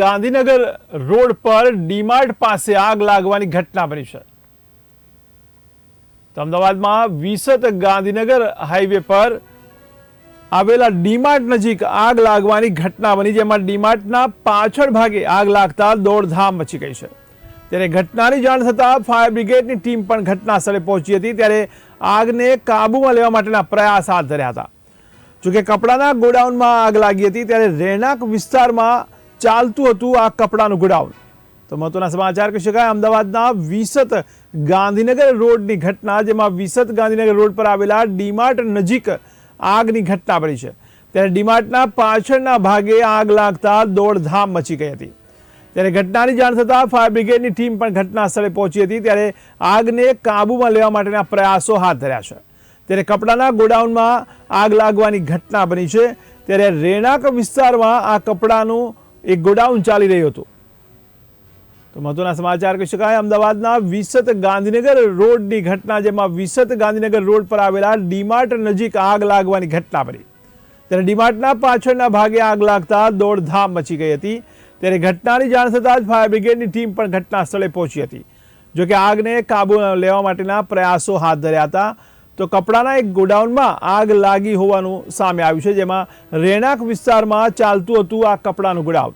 Gandhinagar road પર ડીમાર્ટ પાસે આગ લાગવાની ઘટના બની છે. અમદાવાદમાં વિસત ગાંધીનગર હાઈવે પર આવેલા ડીમાર્ટ નજીક આગ લાગવાની ઘટના બની, જેમાં ડીમાર્ટના પાછળ ભાગે આગ લાગતા દોડધામ મચી ગઈ છે. ત્યારે ઘટનાની જાણ થતાં ફાયર બ્રિગેડની ટીમ પણ ઘટના સ્થળે પહોંચી હતી, ત્યારે આગને કાબૂમાં લેવા માટેના પ્રયાસ હાથ ધર્યા હતા. જોકે કપડાના ગોડાઉનમાં આગ લાગી હતી, ત્યારે રહેણાંક વિસ્તારમાં ચાલતું હતું આ કપડાનું ગોડાઉન. તો મહત્વના સમાચાર કહી શકાય, અમદાવાદના વિસત ગાંધીનગર રોડની ઘટના, જેમાં વિસત ગાંધીનગર રોડ પર આવેલા ડીમાર્ટ નજીક આગની ઘટના બની છે. ત્યારે ડીમાર્ટના પાછળના ભાગે આગ લાગતા દોડધામ મચી ગઈ હતી. ત્યારે ઘટનાની જાણ થતાં ફાયર બ્રિગેડની ટીમ પણ ઘટના સ્થળે પહોંચી હતી. ત્યારે આગને કાબૂમાં લેવા માટેના પ્રયાસો હાથ ધર્યા છે. ત્યારે કપડાના ગોડાઉનમાં આગ લાગવાની ઘટના બની છે. ત્યારે રેણાક વિસ્તારમાં આ કપડાનું એક ગોડાઉન ચાલી રહ્યું હતું. તો મહત્વના સમાચાર કહી શકાય, અમદાવાદના વિસત ગાંધીનગર રોડની ઘટના, જેમાં વિસત ગાંધીનગર રોડ પર આવેલા ડીમાર્ટ નજીક આગ લાગવાની ઘટના બની. ત્યારે ડીમાર્ટના પાછળના ભાગે આગ લાગતા દોડધામ મચી ગઈ હતી. ત્યારે ઘટનાની જાણ થતાં જ ફાયર બ્રિગેડની ટીમ પણ ઘટના સ્થળે પહોંચી હતી. જોકે આગને કાબુ લેવા માટેના પ્રયાસો હાથ ધર્યા હતા. તો કપડાના એક ગોડાઉનમાં આગ લાગી હોવાનું સામે આવ્યું છે, જેમાં રહેણાંક વિસ્તારમાં ચાલતું હતું આ કપડાનું ગોડાઉન.